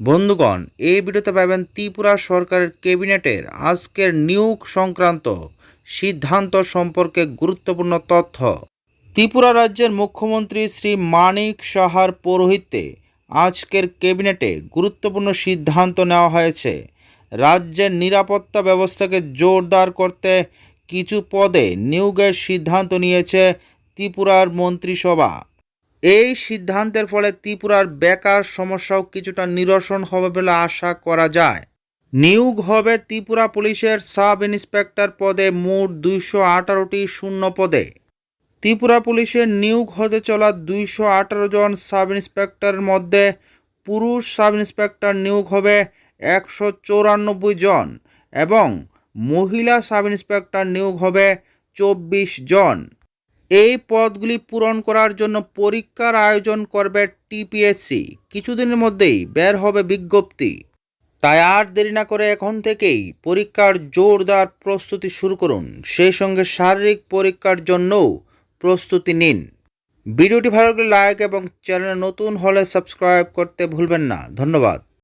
বন্ধুগণ, এই ভিডিওতে পাবেন ত্রিপুরা সরকারের ক্যাবিনেটের আজকের নিয়োগ সংক্রান্ত সিদ্ধান্ত সম্পর্কে গুরুত্বপূর্ণ তথ্য। ত্রিপুরা রাজ্যের মুখ্যমন্ত্রী শ্রী মানিক সাহার পৌরোহিত্যে আজকের ক্যাবিনেটে গুরুত্বপূর্ণ সিদ্ধান্ত নেওয়া হয়েছে। রাজ্যের নিরাপত্তা ব্যবস্থাকে জোরদার করতে কিছু পদে নিয়োগের সিদ্ধান্ত নিয়েছে ত্রিপুরার মন্ত্রিসভা। এই সিদ্ধান্তের ফলে ত্রিপুরার বেকার সমস্যাও কিছুটা নিরসন হবে বলে আশা করা যায়। নিয়োগ হবে ত্রিপুরা পুলিশের সাব ইন্সপেক্টর পদে মোট দুইশো আঠারোটি শূন্য পদে। ত্রিপুরা পুলিশের নিয়োগ হতে চলা দুইশো আঠারো জন সাব ইন্সপেক্টরের মধ্যে পুরুষ সাব ইন্সপেক্টর নিয়োগ হবে একশো চৌরানব্বই জন এবং মহিলা সাব ইন্সপেক্টর নিয়োগ হবে চব্বিশ জন। এই পদগুলি পূরণ করার জন্য পরীক্ষার আয়োজন করবে টিপিএসসি। কিছুদিনের মধ্যেই বের হবে বিজ্ঞপ্তি। তাই আর দেরি না করে এখন থেকেই পরীক্ষার জোরদার প্রস্তুতি শুরু করুন। সেই সঙ্গে শারীরিক পরীক্ষার জন্যও প্রস্তুতি নিন। ভিডিওটি ভালো লাগলে লাইক এবং চ্যানেলে নতুন হলে সাবস্ক্রাইব করতে ভুলবেন না। ধন্যবাদ।